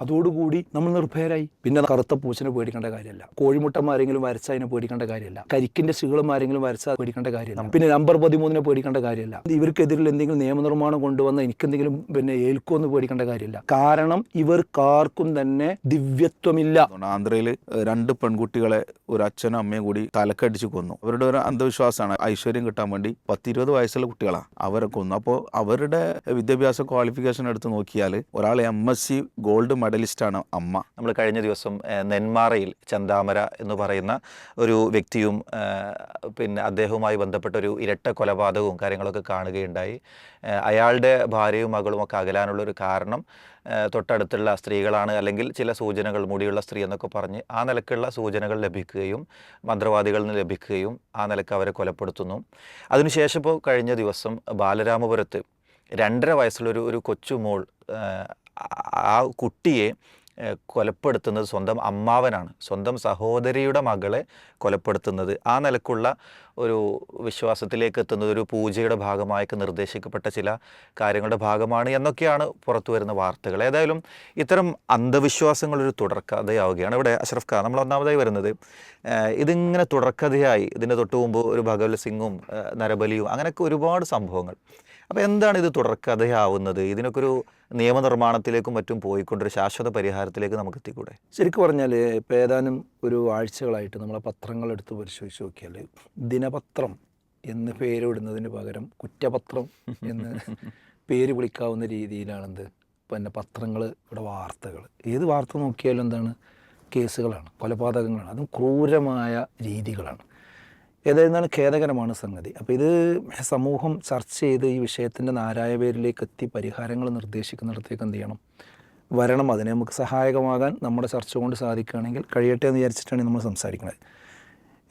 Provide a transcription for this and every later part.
അതോടുകൂടി നമ്മൾ നിർഭയരായി. പിന്നെ കറുത്ത പൂച്ചനെ പേടിക്കേണ്ട കാര്യമല്ല. കോഴിമുട്ടന്മാരെങ്കിലും വരച്ച അതിനെ പേടിക്കേണ്ട കാര്യമല്ല. കരിക്കിന്റെ ശികളുമാരെങ്കിലും വരച്ച പേടിക്കേണ്ട കാര്യമല്ല. പിന്നെ നമ്പർ പതിമൂന്നിനെ പേടിക്കേണ്ട കാര്യമല്ല. ഇവർക്കെതിരിൽ എന്തെങ്കിലും നിയമനിർമ്മാണം കൊണ്ടുവന്ന എനിക്കെന്തെങ്കിലും പിന്നെ ഏൽക്കുമെന്ന് പേടിക്കേണ്ട കാര്യമില്ല. കാരണം ഇവർക്കാർക്കും തന്നെ ദിവ്യത്വമില്ല. ആന്ധ്രയിൽ രണ്ട് പെൺകുട്ടികളെ ഒരു അച്ഛനും അമ്മയും കൂടി തലക്കടിച്ച് കൊന്നു. അവരുടെ ഒരു അന്ധവിശ്വാസമാണ്. ഐശ്വര്യം കിട്ടാൻ വേണ്ടി പത്തിരുപത് വയസ്സുള്ള കുട്ടികളാണ് അവരെ കൊന്നു. അപ്പോൾ അവരുടെ വിദ്യാഭ്യാസ ക്വാളിഫിക്കേഷൻ എടുത്ത് നോക്കിയാൽ ഒരാൾ M S C gold medalist ആണ് അമ്മ. നമ്മൾ കഴിഞ്ഞ ദിവസം നെന്മാറയിൽ ചന്താമര എന്ന് പറയുന്ന ഒരു വ്യക്തിയും പിന്നെ അദ്ദേഹവുമായി ബന്ധപ്പെട്ട ഒരു ഇരട്ട കൊലപാതകവും കാര്യങ്ങളൊക്കെ കാണുകയുണ്ടായി. അയാളുടെ ഭാര്യയും മകളും ഒക്കെ അകലാനുള്ള ഒരു കാരണം തൊട്ടടുത്തുള്ള സ്ത്രീകളാണ് അല്ലെങ്കിൽ ചില സൂചനകൾ മുടിയുള്ള സ്ത്രീ എന്നൊക്കെ പറഞ്ഞ് ആ നിലക്കുള്ള സൂചനകൾ ലഭിക്കുകയും മന്ത്രവാദികളിൽ നിന്ന് ലഭിക്കുകയും ആ നിലയ്ക്ക് അവരെ കൊലപ്പെടുത്തുന്നു. അതിനുശേഷം ഇപ്പോൾ കഴിഞ്ഞ ദിവസം ബാലരാമപുരത്ത് രണ്ടര വയസ്സുള്ളൊരു ഒരു കൊച്ചു മോൾ ഏഹ്, ആ കുട്ടിയെ കൊലപ്പെടുത്തുന്നത് സ്വന്തം അമ്മാവനാണ്. സ്വന്തം സഹോദരിയുടെ മകളെ കൊലപ്പെടുത്തുന്നത്. ആ നിലക്കുള്ള ഒരു വിശ്വാസത്തിലേക്ക് എത്തുന്നത് ഒരു പൂജയുടെ ഭാഗമായൊക്കെ നിർദ്ദേശിക്കപ്പെട്ട ചില കാര്യങ്ങളുടെ ഭാഗമാണ് എന്നൊക്കെയാണ് പുറത്തു വരുന്ന വാർത്തകൾ. ഏതായാലും ഇത്തരം അന്ധവിശ്വാസങ്ങളൊരു തുടർക്കഥയാവുകയാണ്. ഇവിടെ അഷ്റഫ് ഖാൻ നമ്മൾ ഒന്നാമതായി വരുന്നത് ഇതിങ്ങനെ തുടർക്കഥയായി ഇതിന്റെ തൊട്ടു മുമ്പ് ഒരു ഭഗവത് സിംഗും നരബലിയും അങ്ങനെയൊക്കെ ഒരുപാട് സംഭവങ്ങൾ. അപ്പോൾ എന്താണ് ഇത് തുടർക്കഥയാവുന്നത്? ഇതിനൊക്കെ ഒരു നിയമനിർമ്മാണത്തിലേക്കും മറ്റും പോയിക്കൊണ്ടൊരു ശാശ്വത പരിഹാരത്തിലേക്ക് നമുക്ക് എത്തിക്കൂടെ? ശരിക്കും പറഞ്ഞാൽ ഇപ്പോൾ ഏതാനും ഒരു ആഴ്ചകളായിട്ട് നമ്മളെ പത്രങ്ങൾ എടുത്ത് പരിശോധിച്ച് നോക്കിയാൽ ദിനപത്രം എന്ന് പേരിടുന്നതിന് പകരം കുറ്റപത്രം എന്ന് പേര് വിളിക്കാവുന്ന രീതിയിലാണെന്ത്? പിന്നെ പത്രങ്ങൾ ഇവിടെ വാർത്തകൾ ഏത് വാർത്ത നോക്കിയാലും എന്താണ്? കേസുകളാണ് കൊലപാതകങ്ങളാണ്. അതും ക്രൂരമായ രീതികളാണ്. ഏതായിരുന്നാലും ഖേദകരമാണ് സംഗതി. അപ്പോൾ ഇത് സമൂഹം ചർച്ച ചെയ്ത് ഈ വിഷയത്തിന്റെ നാരായ പേരിലേക്ക് എത്തി പരിഹാരങ്ങൾ നിർദ്ദേശിക്കുന്നിടത്തേക്ക് എന്ത് ചെയ്യണം? വരണം. അതിനെ നമുക്ക് സഹായകമാകാൻ നമ്മുടെ ചർച്ച കൊണ്ട് സാധിക്കുകയാണെങ്കിൽ കഴിയട്ടെ എന്ന് വിചാരിച്ചിട്ടാണ് നമ്മൾ സംസാരിക്കുന്നത്.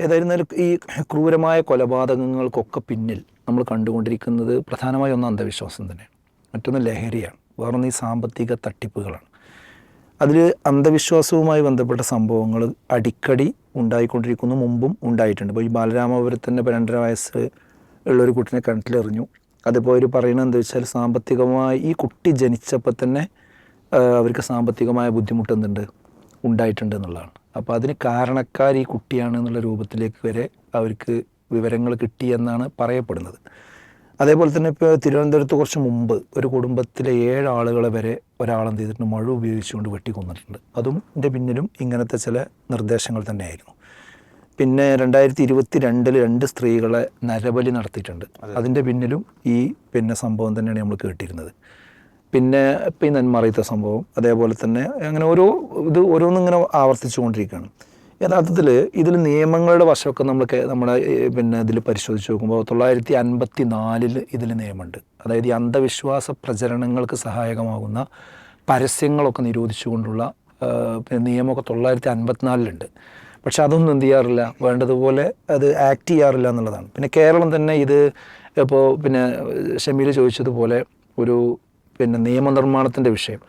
ഏതായിരുന്നാലും ഈ ക്രൂരമായ കൊലപാതകങ്ങൾക്കൊക്കെ പിന്നിൽ നമ്മൾ കണ്ടുകൊണ്ടിരിക്കുന്നത് പ്രധാനമായും ഒന്ന് അന്ധവിശ്വാസം തന്നെയാണ്. മറ്റൊന്ന് ലഹരിയാണ്. വേറൊന്ന് ഈ സാമ്പത്തിക തട്ടിപ്പുകളാണ്. അതിൽ അന്ധവിശ്വാസവുമായി ബന്ധപ്പെട്ട സംഭവങ്ങൾ അടിക്കടി ഉണ്ടായിക്കൊണ്ടിരിക്കുന്നു മുമ്പും ഉണ്ടായിട്ടുണ്ട്. ഇപ്പോൾ ഈ ബാലരാമപുരത്തിന്റെ പന്ത്രണ്ടര രണ്ടര വയസ്സ് ഉള്ളൊരു കുട്ടിനെ കിണറ്റിലെറിഞ്ഞു അതിപ്പോൾ അവർ പറയുന്നത് എന്താ വെച്ചാൽ സാമ്പത്തികമായി ഈ കുട്ടി ജനിച്ചപ്പോൾ തന്നെ അവർക്ക് സാമ്പത്തികമായ ബുദ്ധിമുട്ട് എന്തുണ്ട് ഉണ്ടായിട്ടുണ്ട് എന്നുള്ളതാണ്. അപ്പോൾ അതിന് കാരണക്കാർ ഈ കുട്ടിയാണ് എന്നുള്ള രൂപത്തിലേക്ക് വരെ അവർക്ക് വിവരങ്ങൾ കിട്ടിയെന്നാണ് പറയപ്പെടുന്നത്. അതേപോലെ തന്നെ ഇപ്പോൾ തിരുവനന്തപുരത്ത് കുറച്ച് മുമ്പ് ഒരു കുടുംബത്തിലെ ഏഴ് ആളുകളെ വരെ ഒരാളെന്ത് ചെയ്തിട്ടുണ്ട്? മഴ ഉപയോഗിച്ചുകൊണ്ട് വെട്ടിക്കൊന്നിട്ടുണ്ട്. അതും ഇതിന്റെ പിന്നിലും ഇങ്ങനത്തെ ചില നിർദ്ദേശങ്ങൾ തന്നെയായിരുന്നു. പിന്നെ രണ്ടായിരത്തി ഇരുപത്തി രണ്ടിൽ രണ്ട് സ്ത്രീകളെ നരബലി നടത്തിയിട്ടുണ്ട്. അതിന്റെ പിന്നിലും ഈ പിന്നെ സംഭവം തന്നെയാണ് നമ്മൾ കേട്ടിരുന്നത്. പിന്നെ ഇപ്പം ഈ നന്മറിയത്തെ സംഭവം അതേപോലെ തന്നെ അങ്ങനെ ഓരോ ഇത് ഓരോന്നിങ്ങനെ ഇങ്ങനെ ആവർത്തിച്ചുകൊണ്ടിരിക്കുകയാണ്. യഥാർത്ഥത്തിൽ ഇതിൽ നിയമങ്ങളുടെ വശമൊക്കെ നമ്മൾ നമ്മുടെ പിന്നെ ഇതിൽ പരിശോധിച്ച് നോക്കുമ്പോൾ തൊള്ളായിരത്തി അൻപത്തി നാലിൽ ഇതിൽ നിയമമുണ്ട്. അതായത് ഈ അന്ധവിശ്വാസ പ്രചരണങ്ങൾക്ക് സഹായകമാകുന്ന പരസ്യങ്ങളൊക്കെ നിരോധിച്ചുകൊണ്ടുള്ള നിയമമൊക്കെ തൊള്ളായിരത്തി അൻപത്തിനാലിലുണ്ട് പക്ഷെ അതൊന്നും എന്ത് ചെയ്യാറില്ല വേണ്ടതുപോലെ അത് ആക്ട് ചെയ്യാറില്ല എന്നുള്ളതാണ്. പിന്നെ കേരളം തന്നെ ഇത് ഇപ്പോൾ പിന്നെ ഷമീൽ ചോദിച്ചതുപോലെ ഒരു പിന്നെ നിയമനിർമ്മാണത്തിന്റെ വിഷയം.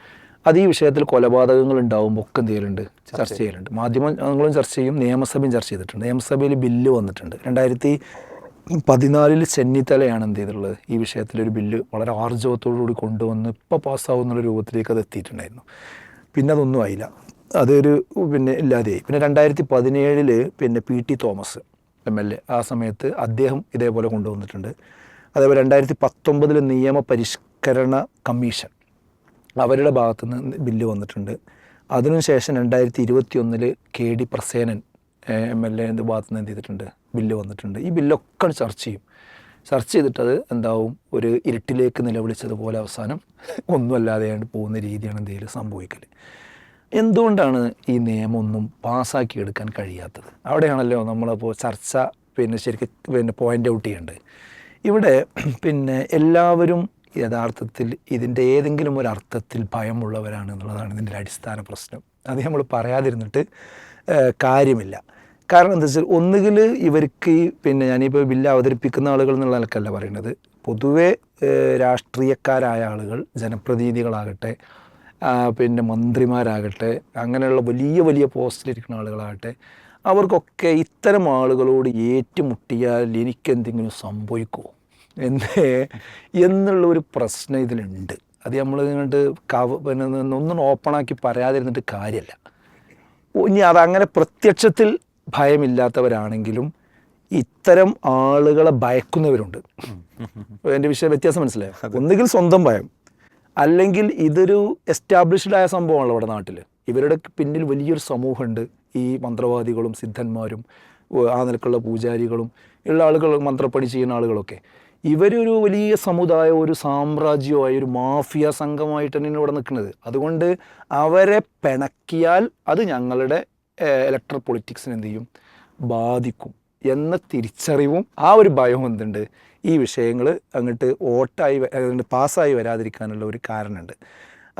അത് ഈ വിഷയത്തിൽ കൊലപാതകങ്ങൾ ഉണ്ടാകുമ്പോൾ ഒക്കെ എന്ത് ചെയ്യലുണ്ട്? ചർച്ച ചെയ്യലുണ്ട്. മാധ്യമങ്ങളും ചർച്ച ചെയ്യും നിയമസഭയും ചർച്ച ചെയ്തിട്ടുണ്ട്. നിയമസഭയിൽ ബില്ല് വന്നിട്ടുണ്ട്. രണ്ടായിരത്തി പതിനാലിൽ ചെന്നിത്തലയാണ് എന്ത് ചെയ്തിട്ടുള്ളത്? ഈ വിഷയത്തിൽ ഒരു ബില്ല് വളരെ ആർജവത്തോടുകൂടി കൊണ്ടുവന്ന് ഇപ്പോൾ പാസ്സാവുന്ന രൂപത്തിലേക്ക് അത് എത്തിയിട്ടുണ്ടായിരുന്നു. പിന്നെ അതൊന്നും ആയില്ല. അതൊരു പിന്നെ ഇല്ലാതെയായി. പിന്നെ രണ്ടായിരത്തി പതിനേഴിൽ പിന്നെ P T Thomas M L A ആ സമയത്ത് അദ്ദേഹം ഇതേപോലെ കൊണ്ടുവന്നിട്ടുണ്ട്. അതേപോലെ രണ്ടായിരത്തി പത്തൊമ്പതിൽ നിയമ പരിഷ്കരണ കമ്മീഷൻ അവരുടെ ഭാഗത്തു നിന്ന് ബില്ല് വന്നിട്ടുണ്ട്. അതിനുശേഷം രണ്ടായിരത്തി ഇരുപത്തി ഒന്നിൽ K D Prasenan M L എന്റെ ഭാഗത്തു നിന്ന് എന്ത് ചെയ്തിട്ടുണ്ട്? ബില്ല് വന്നിട്ടുണ്ട്. ഈ ബില്ലൊക്കെ ചർച്ച ചെയ്യും. ചർച്ച ചെയ്തിട്ടത് എന്താവും? ഒരു ഇരുട്ടിലേക്ക് നിലവിളിച്ചതുപോലെ അവസാനം ഒന്നുമല്ലാതെയാണ് പോകുന്ന രീതിയാണ് എന്തെങ്കിലും സംഭവിക്കൽ എന്തുകൊണ്ടാണ് ഈ നിയമം ഒന്നും പാസ്സാക്കി എടുക്കാൻ കഴിയാത്തത്? അവിടെയാണല്ലോ നമ്മളപ്പോൾ ചർച്ച പിന്നെ ശരിക്കും പിന്നെ പോയിന്റ് ഔട്ട് ചെയ്യേണ്ടത്. ഇവിടെ പിന്നെ എല്ലാവരും യഥാർത്ഥത്തിൽ ഇതിന്റെ ഏതെങ്കിലും ഒരു അർത്ഥത്തിൽ ഭയമുള്ളവരാണ് എന്നുള്ളതാണ് ഇതിന്റെ അടിസ്ഥാന പ്രശ്നം. അത് നമ്മൾ പറയാതിരുന്നിട്ട് കാര്യമില്ല. കാരണം എന്താ വെച്ചാൽ ഒന്നുകിൽ ഇവർക്ക് പിന്നെ ഞാനിപ്പോൾ ബില്ല് അവതരിപ്പിക്കുന്ന ആളുകൾ എന്നുള്ള നിലക്കല്ല പറയുന്നത്. പൊതുവെ രാഷ്ട്രീയക്കാരായ ആളുകൾ ജനപ്രതിനിധികളാകട്ടെ പിന്നെ മന്ത്രിമാരാകട്ടെ അങ്ങനെയുള്ള വലിയ വലിയ പോസ്റ്റിലിരിക്കുന്ന ആളുകളാകട്ടെ അവർക്കൊക്കെ ഇത്തരം ആളുകളോട് ഏറ്റുമുട്ടിയാൽ എനിക്കെന്തെങ്കിലും സംഭവിക്കുമോ? എന്തേ എന്നുള്ള ഒരു പ്രശ്നം ഇതിലുണ്ട്. അത് നമ്മൾ ഇങ്ങോട്ട് കവ പിന്നെ ഒന്നും ഓപ്പണാക്കി പറയാതിരുന്നിട്ട് കാര്യമല്ല ഇനി അതങ്ങനെ പ്രത്യക്ഷത്തിൽ ഭയമില്ലാത്തവരാണെങ്കിലും ഇത്തരം ആളുകളെ ഭയക്കുന്നവരുണ്ട്. എന്റെ വിഷയം വ്യത്യാസം മനസ്സിലായോ? ഒന്നുകിൽ സ്വന്തം ഭയം. അല്ലെങ്കിൽ ഇതൊരു എസ്റ്റാബ്ലിഷ്ഡ് ആയ സംഭവമാണല്ലോ ഇവിടെ നാട്ടിൽ ഇവരുടെ പിന്നിൽ വലിയൊരു സമൂഹമുണ്ട്. ഈ മന്ത്രവാദികളും സിദ്ധന്മാരും ആ നിലക്കുള്ള പൂജാരികളും ഉള്ള ആളുകൾ മന്ത്രപ്പണി ചെയ്യുന്ന ആളുകളൊക്കെ. ഇവരൊരു വലിയ സമുദായം ഒരു സാമ്രാജ്യമായ ഒരു മാഫിയ സംഘമായിട്ട് തന്നെയാണ് ഇവിടെ നിൽക്കുന്നത്. അതുകൊണ്ട് അവരെ പിണക്കിയാൽ അത് ഞങ്ങളുടെ ഇലക്ട്രൽ പൊളിറ്റിക്സിന് എന്ത് ചെയ്യും? ബാധിക്കും എന്ന തിരിച്ചറിവും ആ ഒരു ഭയവും എന്തുണ്ട്? ഈ വിഷയങ്ങൾ അങ്ങോട്ട് വോട്ടായി പാസ്സായി വരാതിരിക്കാനുള്ള ഒരു കാരണമുണ്ട്.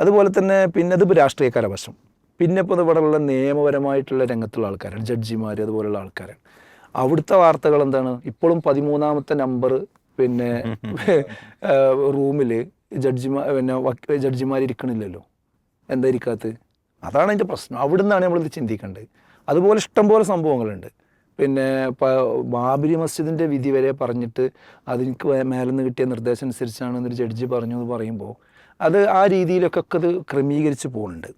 അതുപോലെ തന്നെ പിന്നെ അതിപ്പോൾ രാഷ്ട്രീയക്കാരെ വശം പിന്നെ ഇപ്പോൾ ഇവിടെയുള്ള നിയമപരമായിട്ടുള്ള രംഗത്തുള്ള ആൾക്കാരാണ് ജഡ്ജിമാർ അതുപോലുള്ള ആൾക്കാരാണ്. അവിടുത്തെ വാർത്തകൾ എന്താണ്? ഇപ്പോഴും പതിമൂന്നാമത്തെ നമ്പർ പിന്നെ റൂമിൽ ജഡ്ജിമാർ പിന്നെ ജഡ്ജിമാർ ഇരിക്കണില്ലല്ലോ. എന്താ ഇരിക്കാത്ത? അതാണ് അതിന്റെ പ്രശ്നം. അവിടെ നിന്നാണ് നമ്മളിത് ചിന്തിക്കേണ്ടത്. അതുപോലെ ഇഷ്ടംപോലെ സംഭവങ്ങളുണ്ട്. പിന്നെ ബാബരി മസ്ജിദിന്റെ വിധി വരെ പറഞ്ഞിട്ട് അതിന് മേലെ നിന്ന് കിട്ടിയ നിർദ്ദേശം അനുസരിച്ചാണ് എന്നൊരു ജഡ്ജി പറഞ്ഞു എന്ന് പറയുമ്പോൾ അത് ആ രീതിയിലൊക്കെ അത് ക്രമീകരിച്ച് പോകുന്നുണ്ട്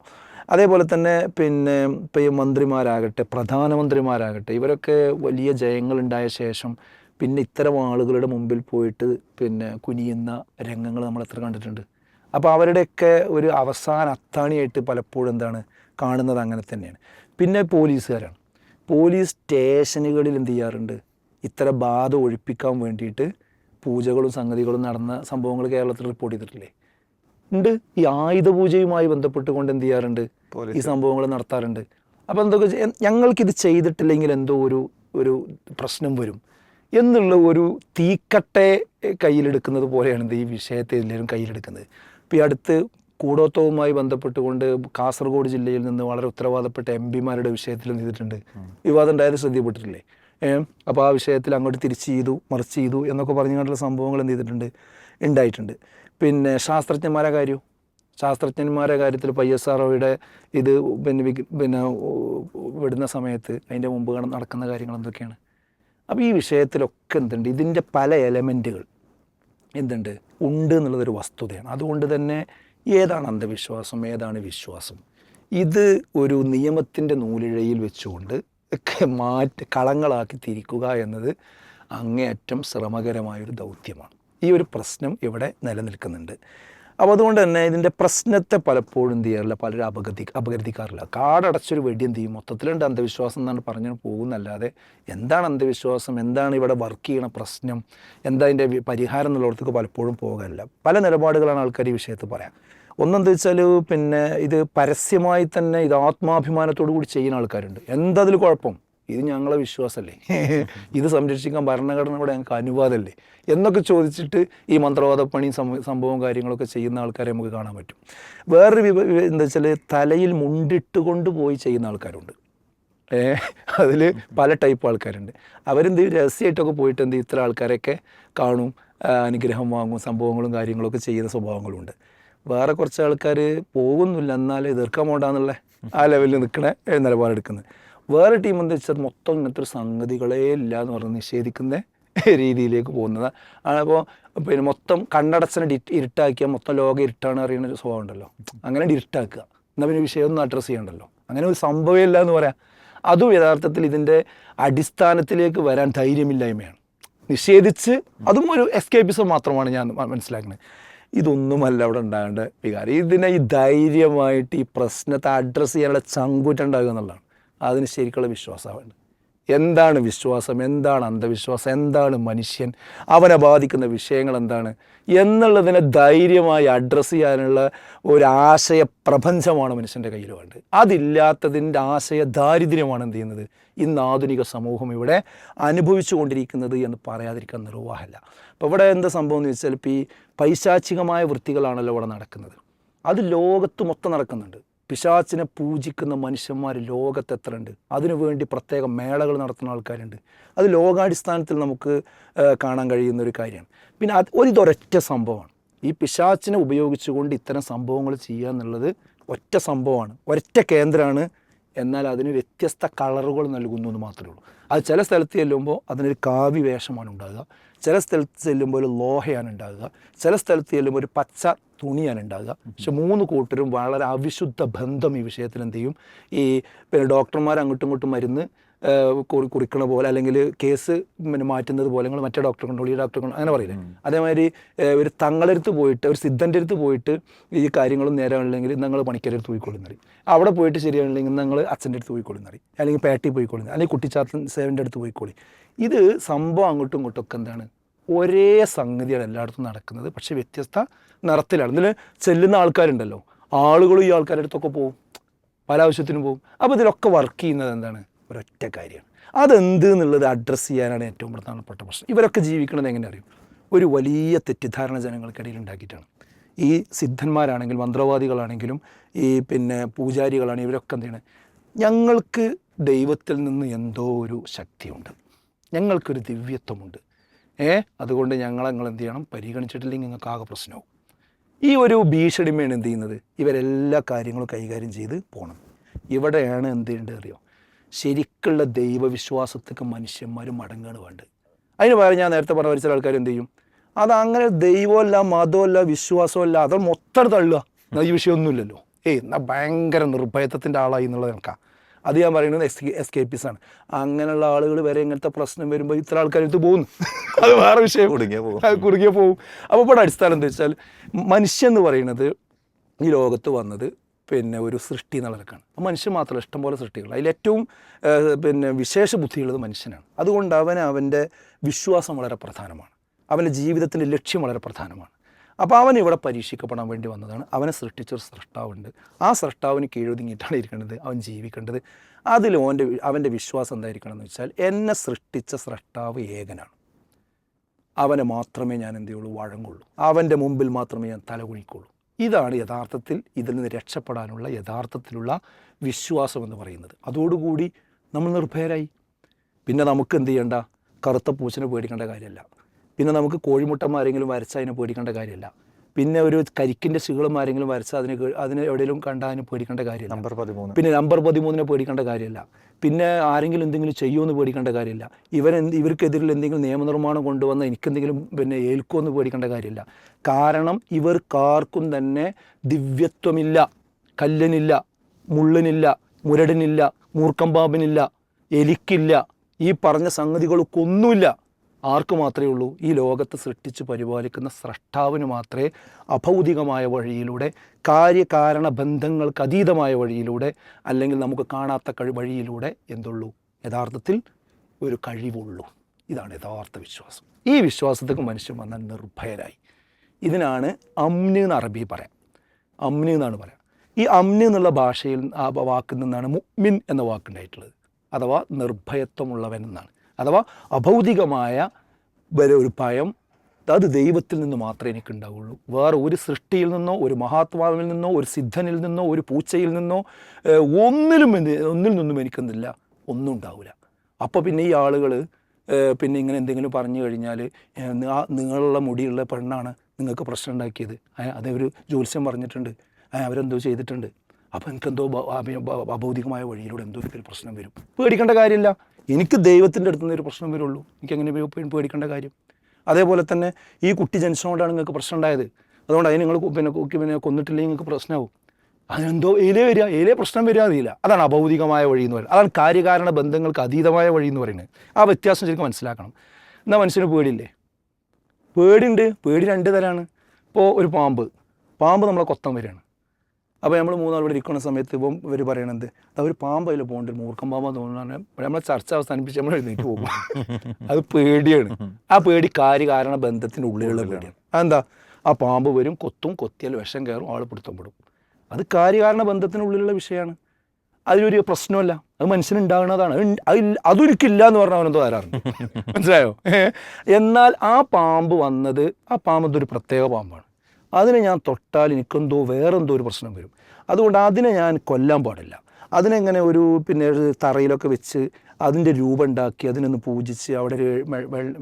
അതേപോലെ തന്നെ പിന്നെ ഇപ്പോൾ ഈ മന്ത്രിമാരാകട്ടെ പ്രധാനമന്ത്രിമാരാകട്ടെ ഇവരൊക്കെ വലിയ ജയങ്ങളുണ്ടായ ശേഷം പിന്നെ ഇത്തരം ആളുകളുടെ മുമ്പിൽ പോയിട്ട് പിന്നെ കുനിയുന്ന രംഗങ്ങൾ നമ്മൾ എത്ര കണ്ടിട്ടുണ്ട്. അപ്പോൾ അവരുടെയൊക്കെ ഒരു അവസാന അത്താണിയായിട്ട് പലപ്പോഴും എന്താണ് കാണുന്നത് അങ്ങനെ തന്നെയാണ്. പിന്നെ പോലീസുകാരാണ്. പോലീസ് സ്റ്റേഷനുകളിൽ എന്ത് ചെയ്യാറുണ്ട്? ഇത്തരം ബാധ ഒഴിപ്പിക്കാൻ വേണ്ടിയിട്ട് പൂജകളും സംഗതികളും നടന്ന സംഭവങ്ങൾ കേരളത്തിൽ റിപ്പോർട്ട് ചെയ്തിട്ടില്ലേ? ഉണ്ട്. ഈ ആയുധ പൂജയുമായി ബന്ധപ്പെട്ടുകൊണ്ട് എന്ത് ചെയ്യാറുണ്ട്? ഈ സംഭവങ്ങൾ നടത്താറുണ്ട്. അപ്പോൾ എന്തൊക്കെ ഞങ്ങൾക്കിത് ചെയ്തിട്ടില്ലെങ്കിൽ എന്തോ ഒരു ഒരു പ്രശ്നം വരും. എന്നുള്ള ഒരു തീക്കട്ടെ കയ്യിലെടുക്കുന്നത് പോലെയാണ് ഈ വിഷയത്തെ എല്ലാവരും കയ്യിലെടുക്കുന്നത്. ഇപ്പോൾ ഈ അടുത്ത് കൂടോത്തവുമായി ബന്ധപ്പെട്ടുകൊണ്ട് കാസർഗോഡ് ജില്ലയിൽ നിന്ന് വളരെ ഉത്തരവാദപ്പെട്ട എം പിമാരുടെ വിഷയത്തിൽ ചെയ്തിട്ടുണ്ട്? വിവാദം ഉണ്ടായത് ശ്രദ്ധപ്പെട്ടിട്ടില്ലേ അപ്പോൾ ആ വിഷയത്തിൽ അങ്ങോട്ട് തിരിച്ച് ചെയ്തു മറിച്ച് ചെയ്തു എന്നൊക്കെ പറഞ്ഞു പറഞ്ഞുകൊണ്ടുള്ള സംഭവങ്ങൾ എന്ത് ചെയ്തിട്ടുണ്ട്? ഉണ്ടായിട്ടുണ്ട്. പിന്നെ ശാസ്ത്രജ്ഞന്മാരെ കാര്യം. ശാസ്ത്രജ്ഞന്മാരെ കാര്യത്തിൽ പൈ എസ് ആർ ഇത് പിന്നെ പിന്നെ വിടുന്ന സമയത്ത് അതിന്റെ മുമ്പ് നടക്കുന്ന കാര്യങ്ങൾ എന്തൊക്കെയാണ്? അപ്പോൾ ഈ വിഷയത്തിലൊക്കെ എന്തുണ്ട്? ഇതിന്റെ പല എലമെന്റുകൾ എന്തുണ്ട്? ഉണ്ട് എന്നുള്ളതൊരു വസ്തുതയാണ്. അതുകൊണ്ട് തന്നെ ഏതാണ് അന്ധവിശ്വാസം? ഏതാണ് വിശ്വാസം? ഇത് ഒരു നിയമത്തിന്റെ നൂലിഴയിൽ വെച്ചുകൊണ്ട് ഒക്കെ മാറ്റി കളങ്ങളാക്കി തിരിക്കുക എന്നത് അങ്ങേയറ്റം ശ്രമകരമായൊരു ദൗത്യമാണ്. ഈ ഒരു പ്രശ്നം ഇവിടെ നിലനിൽക്കുന്നുണ്ട്. അപ്പോൾ അതുകൊണ്ട് തന്നെ ഇതിന്റെ പ്രശ്നത്തെ പലപ്പോഴും എന്ത് ചെയ്യാറില്ല പലരും അപകതി അപകരുതിക്കാറില്ല കാടടച്ചൊരു വെടി എന്ത് ചെയ്യും? മൊത്തത്തിലുണ്ട് അന്ധവിശ്വാസം എന്നാണ് പറഞ്ഞു പോകുന്നല്ലാതെ എന്താണ് അന്ധവിശ്വാസം? എന്താണ് ഇവിടെ വർക്ക് ചെയ്യണ പ്രശ്നം? എന്താ അതിന്റെ വി- പരിഹാരം എന്നുള്ളിടത്തേക്ക് പലപ്പോഴും പോകാറില്ല പല നിലപാടുകളാണ് ആൾക്കാർ ഈ വിഷയത്തിൽ പറയാം ഒന്നെന്ത് വെച്ചാൽ പിന്നെ ഇത് പരസ്യമായി തന്നെ ഇത് ആത്മാഭിമാനത്തോടു കൂടി ചെയ്യുന്ന ആൾക്കാരുണ്ട്. എന്തതിൽ കുഴപ്പം? ഇത് ഞങ്ങളെ വിശ്വാസമല്ലേ ഇത് സംരക്ഷിക്കാൻ ഭരണഘടനയുടെ ഞങ്ങൾക്ക് അനുവാദമല്ലേ എന്നൊക്കെ ചോദിച്ചിട്ട് ഈ മന്ത്രവാദ പണിയും സംഭ- സംഭവവും കാര്യങ്ങളൊക്കെ ചെയ്യുന്ന ആൾക്കാരെ നമുക്ക് കാണാൻ പറ്റും. വേറൊരു വിവ- എന്താ വെച്ചാൽ തലയിൽ മുണ്ടിട്ടുകൊണ്ട് പോയി ചെയ്യുന്ന ആൾക്കാരുണ്ട്. അതിൽ പല ടൈപ്പ് ആൾക്കാരുണ്ട്. അവരെന്ത് രഹസ്യമായിട്ടൊക്കെ പോയിട്ട് എന്ത് ഇത്ര ആൾക്കാരൊക്കെ കാണും അനുഗ്രഹം വാങ്ങും സംഭവങ്ങളും കാര്യങ്ങളൊക്കെ ചെയ്യുന്ന സ്വഭാവങ്ങളുണ്ട്. വേറെ കുറച്ച് ആൾക്കാർ പോകുന്നില്ല എന്നാൽ എതിർക്കാൻ പോണ്ടാന്നുള്ള ആ ലെവലിൽ നിൽക്കണ നിലപാടെടുക്കുന്നത്. വേറെ ടീം എന്താ വെച്ചാൽ മൊത്തം ഇങ്ങനത്തെ ഒരു സംഗതികളേ ഇല്ല എന്ന് പറഞ്ഞ് നിഷേധിക്കുന്ന രീതിയിലേക്ക് പോകുന്നത്. അപ്പോൾ പിന്നെ മൊത്തം കണ്ണടച്ചനെ ഡി ഇരുട്ടാക്കിയാൽ മൊത്തം ലോകം ഇരുട്ടാണ് അറിയുന്ന ഒരു സ്വഭാവം ഉണ്ടല്ലോ. അങ്ങനെ ഇരുട്ടാക്കുക. എന്നാൽ പിന്നെ വിഷയമൊന്നും അഡ്രസ്സ് ചെയ്യണ്ടല്ലോ. അങ്ങനെ ഒരു സംഭവമില്ല എന്ന് പറയാം. അതും യഥാർത്ഥത്തിൽ ഇതിന്റെ അടിസ്ഥാനത്തിലേക്ക് വരാൻ ധൈര്യമില്ലായ്മയാണ്. നിഷേധിച്ച് അതും ഒരു എസ്കേപ്പിസം മാത്രമാണ് ഞാൻ മനസ്സിലാക്കുന്നത്. ഇതൊന്നുമല്ല അവിടെ ഉണ്ടാകേണ്ട വികാരം. ഇതിനെ ഈ ധൈര്യമായിട്ട് ഈ പ്രശ്നത്തെ അഡ്രസ്സ് ചെയ്യാനുള്ള ചങ്കൂറ്റുണ്ടാകുക എന്നുള്ളതാണ്. അതിന് ശരിക്കുള്ള വിശ്വാസമാണ് എന്താണ് വിശ്വാസം? എന്താണ് അന്ധവിശ്വാസം? എന്താണ് മനുഷ്യൻ? അവനെ ബാധിക്കുന്ന വിഷയങ്ങൾ എന്താണ്? എന്നുള്ളതിനെ ധൈര്യമായി അഡ്രസ്സ് ചെയ്യാനുള്ള ഒരു ആശയ പ്രപഞ്ചമാണ് മനുഷ്യന്റെ കയ്യിൽ വേണ്ടത് അതില്ലാത്തതിന്റെ ആശയ ദാരിദ്ര്യമാണ് എന്ത് ചെയ്യുന്നത്? ഇന്ന് ആധുനിക സമൂഹം ഇവിടെ അനുഭവിച്ചു കൊണ്ടിരിക്കുന്നത് എന്ന് പറയാതിരിക്കാൻ നിർവാഹമല്ല അപ്പോൾ ഇവിടെ എന്താ സംഭവം എന്ന് വെച്ചാൽ ഇപ്പോൾ ഈ പൈശാചികമായ വൃത്തികളാണല്ലോ ഇവിടെ നടക്കുന്നത്. അത് ലോകത്ത് മൊത്തം നടക്കുന്നുണ്ട്. പിശാച്ചിനെ പൂജിക്കുന്ന മനുഷ്യന്മാർ ലോകത്ത് എത്ര ഉണ്ട് അതിനുവേണ്ടി പ്രത്യേക മേളകൾ നടത്തുന്ന ആൾക്കാരുണ്ട്. അത് ലോകാടിസ്ഥാനത്തിൽ നമുക്ക് കാണാൻ കഴിയുന്ന ഒരു കാര്യമാണ് പിന്നെ അത് ഒരു ഇതൊരൊറ്റ സംഭവമാണ്. ഈ പിശാച്ചിനെ ഉപയോഗിച്ചുകൊണ്ട് ഇത്തരം സംഭവങ്ങൾ ചെയ്യുക എന്നുള്ളത് ഒറ്റ സംഭവമാണ്. ഒരൊറ്റ കേന്ദ്രമാണ് എന്നാൽ അതിന് വ്യത്യസ്ത കളറുകൾ നൽകുന്നു എന്ന് മാത്രമേ ഉള്ളൂ. അത് ചില സ്ഥലത്ത് ചെല്ലുമ്പോൾ അതിനൊരു കാവ്യ വേഷമാണ് ഉണ്ടാകുക. ചില സ്ഥലത്ത് ചെല്ലുമ്പോൾ ഒരു ലോഹയാണ് ഉണ്ടാകുക. ചില സ്ഥലത്ത് ചെല്ലുമ്പോൾ ഒരു പച്ച തുണിയാണ് ഉണ്ടാകുക പക്ഷെ മൂന്ന് കൂട്ടരും വളരെ അവിശുദ്ധ ബന്ധം ഈ വിഷയത്തിൽ എന്ത് ചെയ്യും? ഈ പിന്നെ ഡോക്ടർമാർ അങ്ങോട്ടും ഇങ്ങോട്ടും മരുന്ന് കുറി- കുറിക്കണ പോലെ അല്ലെങ്കിൽ കേസ് പിന്നെ മാറ്റുന്നത് പോലെ നിങ്ങൾ മറ്റേ ഡോക്ടറെ കൊണ്ടോ ഈ ഡോക്ടറെ കൊണ്ടോ അങ്ങനെ പറയില്ലേ? അതേമാതിരി ഒരു തങ്ങളടുത്ത് പോയിട്ട് ഒരു സിദ്ധന്റെ അടുത്ത് പോയിട്ട് ഈ കാര്യങ്ങളും നേരാണെങ്കിൽ നിങ്ങൾ പണിക്കരടുത്ത് പോയിക്കൊള്ളുന്നറി അവിടെ പോയിട്ട് ശരിയാണെങ്കിൽ നിങ്ങൾ അച്ഛന്റെ അടുത്ത് പോയിക്കൊള്ളുന്നറി അല്ലെങ്കിൽ പേട്ടി പോയിക്കൊള്ളുന്ന അല്ലെങ്കിൽ കുട്ടിച്ചാത്തൻ സേവന്റെ അടുത്ത് പോയിക്കൊള്ളി ഇത് സംഭവം അങ്ങോട്ടും ഇങ്ങോട്ടും ഒക്കെ എന്താണ്? ഒരേ സംഗതിയാണ് എല്ലായിടത്തും നടക്കുന്നത്. പക്ഷേ വ്യത്യസ്ത നിറത്തിലാണ്. ഇതിൽ ചെല്ലുന്ന ആൾക്കാരുണ്ടല്ലോ. ആളുകളും ഈ ആൾക്കാരുടെ അടുത്തൊക്കെ പോകും പല ആവശ്യത്തിനും പോകും അപ്പോൾ ഇതിലൊക്കെ വർക്ക് ചെയ്യുന്നത് എന്താണ്? ഒരൊറ്റ കാര്യമാണ്. അതെന്ത് എന്നുള്ളത് അഡ്രസ്സ് ചെയ്യാനാണ് ഏറ്റവും പ്രധാനപ്പെട്ട പ്രശ്നം. ഇവരൊക്കെ ജീവിക്കുന്നത് എങ്ങനെ അറിയും? ഒരു വലിയ തെറ്റിദ്ധാരണ ജനങ്ങൾക്കിടയിൽ ഉണ്ടാക്കിയിട്ടാണ്. ഈ സിദ്ധന്മാരാണെങ്കിലും മന്ത്രവാദികളാണെങ്കിലും ഈ പിന്നെ പൂജാരികളാണെങ്കിലും ഇവരൊക്കെ എന്താണ് ഞങ്ങൾക്ക് ദൈവത്തിൽ നിന്ന് എന്തോ ഒരു ശക്തിയുണ്ട്. ഞങ്ങൾക്കൊരു ദിവ്യത്വമുണ്ട്. ഏ? അതുകൊണ്ട് ഞങ്ങളെ നിങ്ങൾ എന്ത് ചെയ്യണം? പരിഗണിച്ചിട്ടില്ലെങ്കിൽ നിങ്ങൾക്ക് ആകെ പ്രശ്നമാവും. ഈ ഒരു ഭീഷണിമയാണ് എന്ത് ചെയ്യുന്നത്? ഇവരെല്ലാ കാര്യങ്ങളും കൈകാര്യം ചെയ്ത് പോകണം ഇവിടെയാണ് എന്ത് ചെയ്യേണ്ടത് അറിയോ? ശരിക്കുള്ള ദൈവവിശ്വാസത്തൊക്കെ മനുഷ്യന്മാർ മടങ്ങാണ് വേണ്ടത്. അതിന് പകരം ഞാൻ നേരത്തെ പറഞ്ഞ ചില ആൾക്കാർ എന്ത് ചെയ്യും? അത് അങ്ങനെ ദൈവമല്ല മതമല്ല വിശ്വാസമല്ല അത് മൊത്തം തള്ളുക. എന്നാൽ ഈ വിഷയമൊന്നുമില്ലല്ലോ ഏയ് എന്നാൽ ഭയങ്കര നിർഭയത്വത്തിന്റെ ആളായി എന്നുള്ളത് കണക്കാം. അത് ഞാൻ പറയുന്നത് എസ് കെ പി ആണ്. അങ്ങനെയുള്ള ആളുകൾ വരെ ഇങ്ങനത്തെ പ്രശ്നം വരുമ്പോൾ ഇത്ര ആൾക്കാരെടുത്ത് പോകുന്നു. അത് വേറെ വിഷയം. കുടുങ്ങിയ പോകും. കുടുങ്ങിയ പോകും. അപ്പോൾ ഇവിടെ അടിസ്ഥാനം എന്താ വെച്ചാൽ മനുഷ്യൻ എന്ന് പറയുന്നത് ഈ ലോകത്ത് വന്നത് പിന്നെ ഒരു സൃഷ്ടി നിലക്കാണ്. മനുഷ്യൻ മാത്രമല്ല ഇഷ്ടംപോലെ സൃഷ്ടികൾ. അതിലേറ്റവും ഏറ്റവും പിന്നെ വിശേഷ ബുദ്ധിയുള്ളത് മനുഷ്യനാണ്. അതുകൊണ്ട് അവൻ അവന്റെ വിശ്വാസം വളരെ പ്രധാനമാണ്. അവന്റെ ജീവിതത്തിന്റെ ലക്ഷ്യം വളരെ പ്രധാനമാണ്. അപ്പോൾ അവൻ ഇവിടെ പരീക്ഷിക്കപ്പെടാൻ വേണ്ടി വന്നതാണ്. അവനെ സൃഷ്ടിച്ചൊരു സൃഷ്ടാവുണ്ട്. ആ സൃഷ്ടാവിന് കീഴൊതുങ്ങിയിട്ടാണ് ഇരിക്കേണ്ടത് അവൻ ജീവിക്കേണ്ടത്. അതിൽ ഓന്റെ അവന്റെ വിശ്വാസം എന്തായിരിക്കണം എന്ന് വെച്ചാൽ എന്നെ സൃഷ്ടിച്ച സൃഷ്ടാവ് ഏകനാണ്. അവനെ മാത്രമേ ഞാൻ എന്ത് ചെയ്യുള്ളൂ? വഴങ്ങുള്ളൂ. അവന്റെ മുമ്പിൽ മാത്രമേ ഞാൻ തലകുണിക്കുള്ളൂ ഇതാണ് യഥാർത്ഥത്തിൽ ഇതിൽ നിന്ന് രക്ഷപ്പെടാനുള്ള യഥാർത്ഥത്തിലുള്ള വിശ്വാസം എന്ന് പറയുന്നത്. അതോടുകൂടി നമ്മൾ നിർഭയരായി. പിന്നെ നമുക്ക് എന്ത് ചെയ്യേണ്ട? കറുത്ത പൂച്ചനെ പേടിക്കേണ്ട കാര്യമല്ല. പിന്നെ നമുക്ക് കോഴിമുട്ടം ആരെങ്കിലും വരച്ചാൽ അതിനെ പേടിക്കേണ്ട കാര്യമില്ല. പിന്നെ ഒരു കരിക്കിന്റെ ശീളം ആരെങ്കിലും വരച്ചാൽ അതിന് അതിന് എവിടെയെങ്കിലും കണ്ടാൽ അതിന് പേടിക്കേണ്ട കാര്യമില്ല. നമ്പർ പതിമൂന്ന്. പിന്നെ നമ്പർ പതിമൂന്നിനെ പേടിക്കേണ്ട കാര്യമില്ല. പിന്നെ ആരെങ്കിലും എന്തെങ്കിലും ചെയ്യുമെന്ന് പേടിക്കേണ്ട കാര്യമില്ല. ഇവൻ ഇവർക്കെതിരിൽ എന്തെങ്കിലും നിയമനിർമ്മാണം കൊണ്ടുവന്ന് എനിക്കെന്തെങ്കിലും പിന്നെ ഏൽക്കുമെന്ന് പേടിക്കേണ്ട കാര്യമില്ല. കാരണം ഇവർക്കാർക്കും തന്നെ ദിവ്യത്വമില്ല കല്ലനില്ല മുള്ളനില്ല മുരടനില്ല മൂർക്കമ്പാമ്പിനില്ല എലിക്കില്ല ഈ പറഞ്ഞ സംഗതികൾക്കൊന്നുമില്ല ആർക്ക് മാത്രമേ ഉള്ളൂ? ഈ ലോകത്ത് സൃഷ്ടിച്ച് പരിപാലിക്കുന്ന സ്രഷ്ടാവിന് മാത്രമേ അഭൗതികമായ വഴിയിലൂടെ കാര്യകാരണ ബന്ധങ്ങൾക്ക് അതീതമായ വഴിയിലൂടെ അല്ലെങ്കിൽ നമുക്ക് കാണാത്ത കഴി വഴിയിലൂടെ എന്തുള്ളൂ? യഥാർത്ഥത്തിൽ ഒരു കഴിവുള്ളൂ. ഇതാണ് യഥാർത്ഥ വിശ്വാസം. ഈ വിശ്വാസത്തേക്ക് മനുഷ്യൻ വന്നാൽ നിർഭയരായി. ഇതിനാണ് അമ്ന് എന്ന് അറബി പറയാം. അമ്ന് എന്നാണ് പറയാം. ഈ അമ്ന് എന്നുള്ള ഭാഷയിൽ ആ വാക്കിൽ നിന്നാണ് മുഗ്മിൻ എന്ന വാക്കുണ്ടായിട്ടുള്ളത് അഥവാ നിർഭയത്വമുള്ളവൻ എന്നാണ്. അഥവാ അഭൗതികമായ വരെ ഒരു ഭയം അത് ദൈവത്തിൽ നിന്ന് മാത്രമേ എനിക്കുണ്ടാവുള്ളൂ. വേറെ ഒരു സൃഷ്ടിയിൽ നിന്നോ ഒരു മഹാത്മാവിൽ നിന്നോ ഒരു സിദ്ധനിൽ നിന്നോ ഒരു പൂച്ചയിൽ നിന്നോ ഒന്നിലും ഒന്നിൽ നിന്നും എനിക്കെന്തില്ല ഒന്നും ഉണ്ടാവില്ല. അപ്പോൾ പിന്നെ ഈ ആളുകൾ പിന്നെ ഇങ്ങനെ എന്തെങ്കിലും പറഞ്ഞു കഴിഞ്ഞാൽ നിങ്ങളുള്ള മുടിയുള്ള പെണ്ണാണ് നിങ്ങൾക്ക് പ്രശ്നം ഉണ്ടാക്കിയത്. അതൊരു ജ്യോത്സ്യം പറഞ്ഞിട്ടുണ്ട്. അവരെന്തോ ചെയ്തിട്ടുണ്ട്. അപ്പോൾ എനിക്കെന്തോ അഭൗതികമായ വഴിയിലൂടെ എന്തോ ഒരു പ്രശ്നം വരും. പേടിക്കേണ്ട കാര്യമില്ല. എനിക്ക് ദൈവത്തിന്റെ അടുത്ത് നിന്ന് ഒരു പ്രശ്നം വരുള്ളൂ. എനിക്ക് എങ്ങനെ പേ- പേടിക്കേണ്ട കാര്യം? അതേപോലെ തന്നെ ഈ കുട്ടി ജനിച്ചതുകൊണ്ടാണ് നിങ്ങൾക്ക് പ്രശ്നം ഉണ്ടായത്. അതുകൊണ്ട് അതിന് നിങ്ങൾ പിന്നെ പിന്നെ കൊന്നിട്ടില്ലെങ്കിൽ നിങ്ങൾക്ക് പ്രശ്നമാവും. അതിനെന്തോ ഏലേ വരിക ഏലേ പ്രശ്നം വരിക അറിയില്ല. അതാണ് അഭൗതികമായ വഴി എന്ന് പറയുന്നത്. അതാണ് കാര്യകാരണ ബന്ധങ്ങൾക്ക് അതീതമായ വഴി എന്ന് പറയുന്നത്. ആ വ്യത്യാസം ശരിക്കും മനസ്സിലാക്കണം. എന്നാൽ മനുഷ്യന് പേടിയില്ലേ? പേടിയുണ്ട്. പേടി രണ്ട് തരാണ്. ഇപ്പോൾ ഒരു പാമ്പ്. പാമ്പ് നമ്മളെ കൊത്തം വരികയാണ്. അപ്പോൾ നമ്മൾ മൂന്നാൾ ഇവിടെ ഇരിക്കുന്ന സമയത്ത് ഇപ്പം ഇവർ പറയണത് അത് ഒരു പാമ്പ് അതിൽ പോകേണ്ട മൂർഖം പാമ്പാന്ന് തോന്നുന്നതാണ് നമ്മളെ ചർച്ച അവസാനിപ്പിച്ച് നമ്മൾ എഴുന്നേറ്റ് പോകും. അത് പേടിയാണ്. ആ പേടി കാര്യ കാരണ ബന്ധത്തിന്റെ ഉള്ളിലുള്ള പേടിയാണ്. അതെന്താ? ആ പാമ്പ് വരും കൊത്തും കൊത്തിയാൽ വിഷം കയറും ആൾ പിടുത്തം പെടും. അത് കാര്യകാരണ ബന്ധത്തിനുള്ളിലുള്ള വിഷയമാണ്. അതിലൊരു പ്രശ്നമല്ല അത് മനുഷ്യനുണ്ടാകുന്നതാണ്. അത് അതൊരിക്കില്ല എന്ന് പറഞ്ഞാൽ അവനെന്തോ തരാറുണ്ട് മനസ്സിലായോ? എന്നാൽ ആ പാമ്പ് വന്നത് ആ പാമ്പ് എന്തൊരു പ്രത്യേക പാമ്പാണ്. അതിനെ ഞാൻ തൊട്ടാൽ എനിക്കെന്തോ വേറെന്തോ ഒരു പ്രശ്നം വരും. അതുകൊണ്ട് അതിനെ ഞാൻ കൊല്ലാൻ പാടില്ല. അതിനെങ്ങനെ ഒരു പിന്നെ തറയിലൊക്കെ വെച്ച് അതിന്റെ രൂപം ഉണ്ടാക്കി അതിനൊന്ന് പൂജിച്ച് അവിടെ ഒരു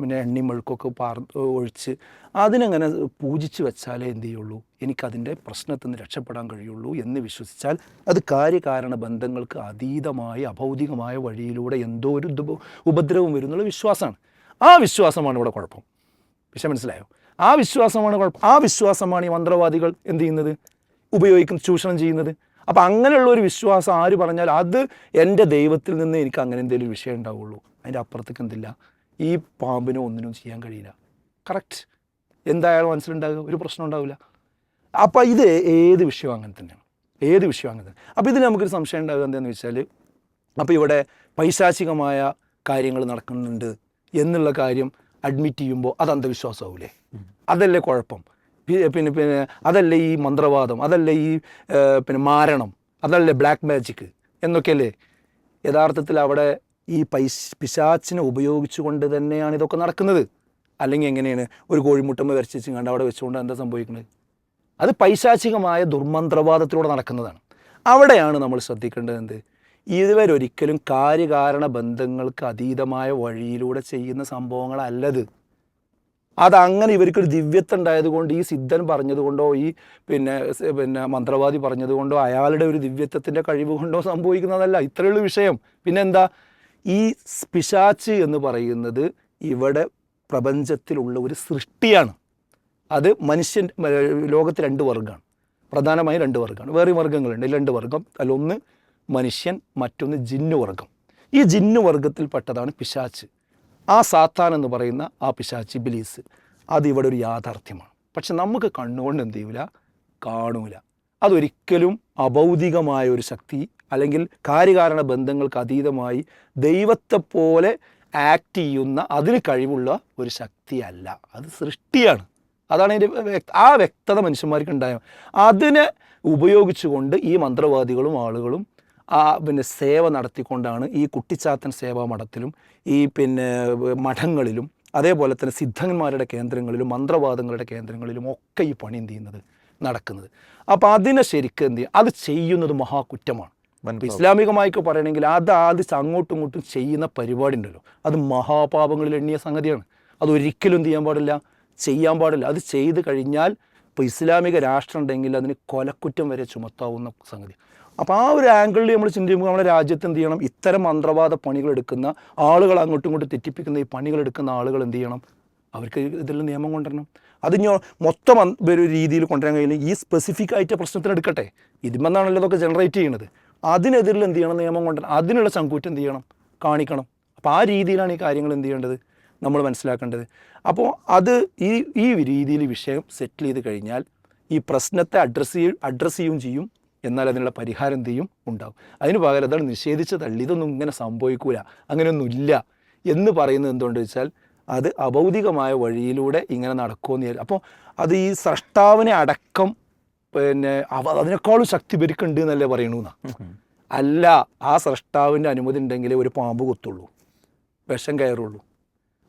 പിന്നെ എണ്ണയും മെഴുക്കൊക്കെ പാർ ഒഴിച്ച് അതിനങ്ങനെ പൂജിച്ച് വെച്ചാലേ എന്ത് ചെയ്യുള്ളൂ? എനിക്കതിന്റെ പ്രശ്നത്തിൽ നിന്ന് രക്ഷപ്പെടാൻ കഴിയുള്ളൂ എന്ന് വിശ്വസിച്ചാൽ അത് കാര്യകാരണ ബന്ധങ്ങൾക്ക് അതീതമായ അഭൗതികമായ വഴിയിലൂടെ എന്തോ ഒരു ഉപ ഉപദ്രവം വരുന്നുള്ള വിശ്വാസമാണ്. ആ വിശ്വാസമാണ് ഇവിടെ കുഴപ്പം. വിഷയം മനസ്സിലായോ? ആ വിശ്വാസമാണ് കുഴപ്പം. ആ വിശ്വാസമാണ് ഈ മന്ത്രവാദികൾ എന്ത് ചെയ്യുന്നത്? ഉപയോഗിക്കും ചൂഷണം ചെയ്യുന്നത്. അപ്പം അങ്ങനെയുള്ള ഒരു വിശ്വാസം ആര് പറഞ്ഞാൽ അത് എന്റെ ദൈവത്തിൽ നിന്ന് എനിക്ക് അങ്ങനെ എന്തെങ്കിലും വിഷയം ഉണ്ടാവുള്ളൂ. അതിന്റെ അപ്പുറത്തേക്ക് എന്തില്ല? ഈ പാമ്പിനോ ഒന്നിനും ചെയ്യാൻ കഴിയില്ല. കറക്റ്റ് എന്തായാലും മനസ്സിലുണ്ടാകുക ഒരു പ്രശ്നം ഉണ്ടാവില്ല. അപ്പോൾ ഇത് ഏത് വിഷയവും അങ്ങനെ തന്നെയാണ്. ഏത് വിഷയവും അങ്ങനെ തന്നെ. അപ്പോൾ ഇതിൽ നമുക്കൊരു സംശയം ഉണ്ടാകുക എന്താണെന്ന് വെച്ചാൽ അപ്പോൾ ഇവിടെ പൈശാചികമായ കാര്യങ്ങൾ നടക്കുന്നുണ്ട് എന്നുള്ള കാര്യം അഡ്മിറ്റ് ചെയ്യുമ്പോൾ അത് അന്ധവിശ്വാസമാവില്ലേ അതല്ലേ കുഴപ്പം. പിന്നെ പിന്നെ അതല്ലേ ഈ മന്ത്രവാദം അതല്ലേ ഈ പിന്നെ മാരണം അതല്ലേ ബ്ലാക്ക് മാജിക് എന്നൊക്കെയല്ലേ? യഥാർത്ഥത്തിൽ അവിടെ ഈ പൈസ പിശാച്ചിനെ ഉപയോഗിച്ചുകൊണ്ട് തന്നെയാണ് ഇതൊക്കെ നടക്കുന്നത്. അല്ലെങ്കിൽ എങ്ങനെയാണ് ഒരു കോഴിമുട്ടമ്മ വരച്ചു കണ്ട് അവിടെ വെച്ചുകൊണ്ട് എന്താ സംഭവിക്കുന്നത്? അത് പൈശാചികമായ ദുർമന്ത്രവാദത്തിലൂടെ നടക്കുന്നതാണ്. അവിടെയാണ് നമ്മൾ ശ്രദ്ധിക്കേണ്ടത് എന്ത്? ഇവരൊരിക്കലും കാര്യകാരണ ബന്ധങ്ങൾക്ക് അതീതമായ വഴിയിലൂടെ ചെയ്യുന്ന സംഭവങ്ങളല്ലത്. അതങ്ങനെ ഇവർക്കൊരു ദിവ്യത്വം ഉണ്ടായതുകൊണ്ട് ഈ സിദ്ധൻ പറഞ്ഞതുകൊണ്ടോ ഈ പിന്നെ പിന്നെ മന്ത്രവാദി പറഞ്ഞതുകൊണ്ടോ അയാളുടെ ഒരു ദിവ്യത്വത്തിന്റെ കഴിവ് കൊണ്ടോ സംഭവിക്കുന്നതല്ല. ഇത്രയുള്ള വിഷയം. പിന്നെന്താ? ഈ പിശാച്ച് എന്ന് പറയുന്നത് ഇവിടെ പ്രപഞ്ചത്തിലുള്ള ഒരു സൃഷ്ടിയാണ്. അത് മനുഷ്യൻ ലോകത്ത് രണ്ട് വർഗമാണ് പ്രധാനമായും രണ്ട് വർഗമാണ് വേറെ വർഗങ്ങളുണ്ട്. രണ്ട് വർഗം. അതിലൊന്ന് മനുഷ്യൻ മറ്റൊന്ന് ജിന്നു വർഗം. ഈ ജിന്നു വർഗത്തിൽപ്പെട്ടതാണ് പിശാച്ച്. ആ സാത്താൻ എന്ന് പറയുന്ന ആ പിശാച്ച് ബിലീസ് അത് ഇവിടെ ഒരു യാഥാർത്ഥ്യമാണ്. പക്ഷെ നമുക്ക് കണ്ണുകൊണ്ട് എന്ത് ചെയ്യൂല? കാണൂല. അതൊരിക്കലും അഭൗതികമായ ഒരു ശക്തി അല്ലെങ്കിൽ കാര്യകാരണ ബന്ധങ്ങൾക്ക് അതീതമായി ദൈവത്തെപ്പോലെ ആക്ട് ചെയ്യുന്ന അതിന് കഴിവുള്ള ഒരു ശക്തിയല്ല. അത് സൃഷ്ടിയാണ്. അതാണ് അതിന്റെ ആ വ്യക്തത മനുഷ്യന്മാർക്ക് ഉണ്ടായ അതിനെ ഉപയോഗിച്ചുകൊണ്ട് ഈ മന്ത്രവാദികളും ആളുകളും ആ പിന്നെ സേവ നടത്തിക്കൊണ്ടാണ് ഈ കുട്ടിച്ചാത്തൻ സേവാ മഠത്തിലും ഈ പിന്നെ മഠങ്ങളിലും അതേപോലെ തന്നെ സിദ്ധന്മാരുടെ കേന്ദ്രങ്ങളിലും മന്ത്രവാദങ്ങളുടെ കേന്ദ്രങ്ങളിലും ഒക്കെ ഈ പണി എന്ത് ചെയ്യുന്നത്? നടക്കുന്നത്. അപ്പോൾ അതിനെ ശരിക്കും എന്ത് ചെയ്യും? അത് ചെയ്യുന്നത് മഹാകുറ്റമാണ്. ഇസ്ലാമികമായിട്ട് ഇസ്ലാമികമായിക്ക് പറയണമെങ്കിൽ അത് ആദ്യം അങ്ങോട്ടും ഇങ്ങോട്ടും ചെയ്യുന്ന പരിപാടി ഉണ്ടല്ലോ. അത് മഹാപാപങ്ങളിൽ എണ്ണിയ സംഗതിയാണ്. അത് ഒരിക്കലും എന്ത് ചെയ്യാൻ പാടില്ല? ചെയ്യാൻ പാടില്ല. അത് ചെയ്ത് കഴിഞ്ഞാൽ ഇപ്പോൾ ഇസ്ലാമിക രാഷ്ട്രം ഉണ്ടെങ്കിൽ അതിന് കൊലക്കുറ്റം വരെ ചുമത്താവുന്ന സംഗതി. അപ്പോൾ ആ ഒരു ആംഗിളിൽ നമ്മൾ ചിന്തിക്കുമ്പോൾ നമ്മുടെ രാജ്യത്ത് എന്ത് ചെയ്യണം? ഇത്തരം മന്ത്രവാദ പണികൾ എടുക്കുന്ന ആളുകൾ അങ്ങോട്ടും ഇങ്ങോട്ടും തെറ്റിപ്പിക്കുന്ന ഈ പണികൾ എടുക്കുന്ന ആളുകൾ എന്ത് ചെയ്യണം? അവർക്ക് ഇതിൽ നിയമം കൊണ്ടുവരണം. അത് ഇനി മൊത്തം ഒരു രീതിയിൽ കൊണ്ടുവരാൻ കഴിയില്ല. ഈ സ്പെസിഫിക് ആയിട്ട് പ്രശ്നത്തിന് എടുക്കട്ടെ. ഇതിമെന്നാണല്ലോ ഇതൊക്കെ ജനറേറ്റ് ചെയ്യുന്നത് അതിനെതിരിൽ എന്ത് ചെയ്യണം? നിയമം കൊണ്ടുവരണം അതിനുള്ള ചങ്കൂറ്റം എന്ത് ചെയ്യണം? കാണിക്കണം. അപ്പോൾ ആ രീതിയിലാണ് ഈ കാര്യങ്ങൾ എന്ത് ചെയ്യേണ്ടത്? നമ്മൾ മനസ്സിലാക്കേണ്ടത്. അപ്പോൾ അത് ഈ ഈ രീതിയിൽ വിഷയം സെറ്റിൽ ചെയ്ത് കഴിഞ്ഞാൽ ഈ പ്രശ്നത്തെ അഡ്രസ്സ് ചെയ്യും അഡ്രസ്സ് ചെയ്യുകയും ചെയ്യും. എന്നാൽ അതിനുള്ള പരിഹാരം എന്ത് ചെയ്യും? ഉണ്ടാവും. അതിന് പകരം അതാണ് നിഷേധിച്ച് തള്ളി ഇതൊന്നും ഇങ്ങനെ സംഭവിക്കൂല. അങ്ങനെയൊന്നുമില്ല എന്ന് പറയുന്നത് എന്തുകൊണ്ട് വെച്ചാൽ അത് അഭൗതികമായ വഴിയിലൂടെ ഇങ്ങനെ നടക്കുമെന്ന് അപ്പോൾ അത് ഈ സ്രഷ്ടാവിനെ അടക്കം പിന്നെ അവ അതിനേക്കാളും ശക്തി പെരുക്കുണ്ട് എന്നല്ലേ പറയണു എന്നാ. അല്ല ആ സ്രഷ്ടാവിന്റെ അനുമതി ഉണ്ടെങ്കിലേ ഒരു പാമ്പ് കൊത്തുള്ളൂ. വിഷം കയറുള്ളൂ.